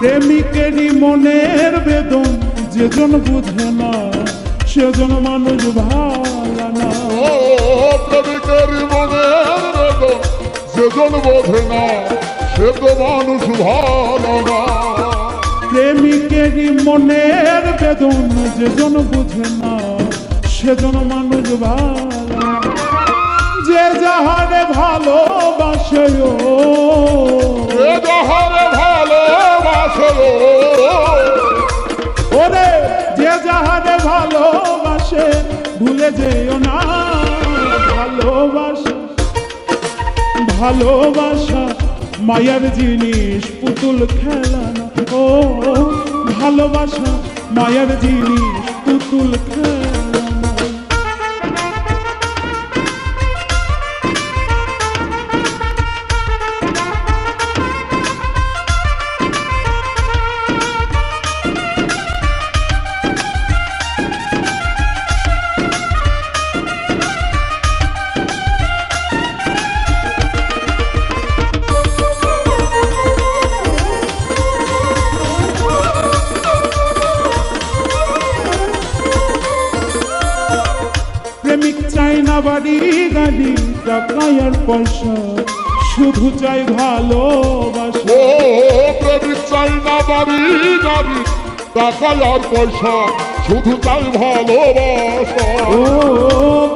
প্রেমিকেরই মনের বেদন যেজন বুঝে না সেজন মানুষ ভালো না। ও প্রেমিকের মনের বেদন সেজন বোঝে না সে তো মানুষ ভালো না। প্রেমিকেরই মনের বেদন যেজন বুঝে না সেজন মানুষ ভালো যে যাহারে ভালোবাসে ও যাহারে ভালোবাসে, ভুলে যেও না। ভালোবাসা ভালোবাসা, মায়ের জিনিস, পুতুল খেলা না। ও, ভালোবাসা, মায়ের জিনিস, পুতুল খেলা। বাড়ি গাড়ি টাকা আর পয়সা। শুধু চাই ভালোবাসা। ও প্রেমিক চাই না বাড়ি গাড়ি টাকা আর পয়সা। শুধু চাই ভালোবাসা। ও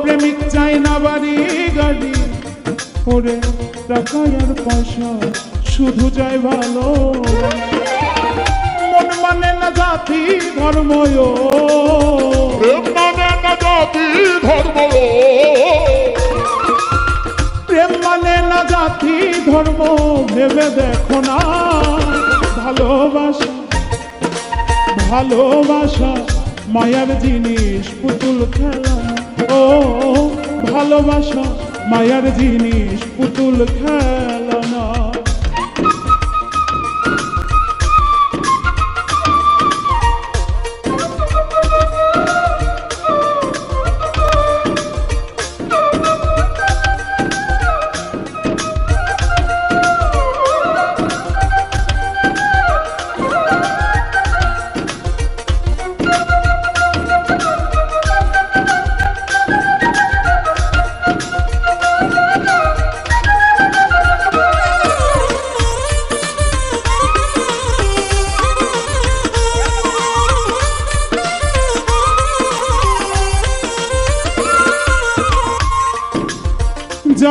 প্রেমিক চাই না বাড়ি গাড়ি ওরে টাকা আর পয়সা। শুধু চাই ভালো মন মানে না জাতি ধর্ম ভেবে দেখো না। ভালোবাসা ভালোবাসা, মায়ার জিনিস, পুতুল খেলা। ও, ভালোবাসা, মায়ার জিনিস, পুতুল খেলা।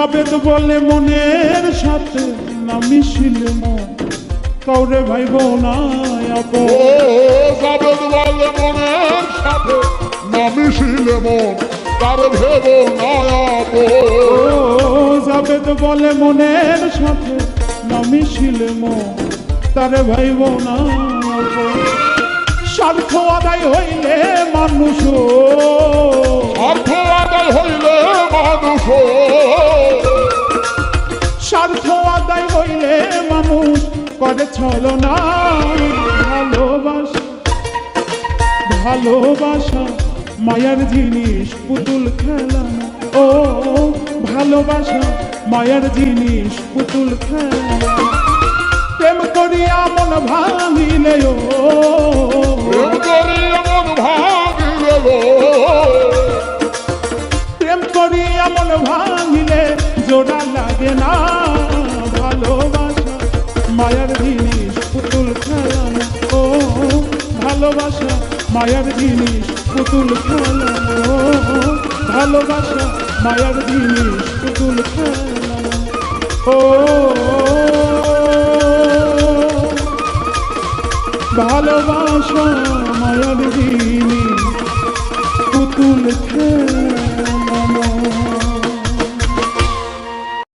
যাবে বলে মনের সাথে না মিশিলে মন কাউরে ভাইব না আপন বলে মনের সাথে না মিশিলে মন তার ভেব। যাবে তো বলে মনের সাথে না মিশিলে মন তারে ভাইব না আপন। স্বার্থ আদায় হইলে মানুষ স্বার্থ আদায় হইলে মানুষ করে ছলনা ভালো ভালোবাসা মায়ার জিনিস পুতুল খেলানো ও ভালোবাসা মায়ার জিনিস পুতুল খেলানো প্রেম করিয়া মন ভাঙিলে ও। প্রেম করি এমন ভাঙিলে প্রেম করিয়া মন ভাঙিলে জোড়া লাগে না ভালোবাসা। মায়ার জিনিস, পুতুল খেলানো ও, ভালোবাসা, মায়ার জিনিস, পুতুল খেলানো ও, ভালোবাসা, মায়ার জিনিস, পুতুল খেলানো ও, ভালোবাসা, মায়ার জিনিস, পুতুল খেলানো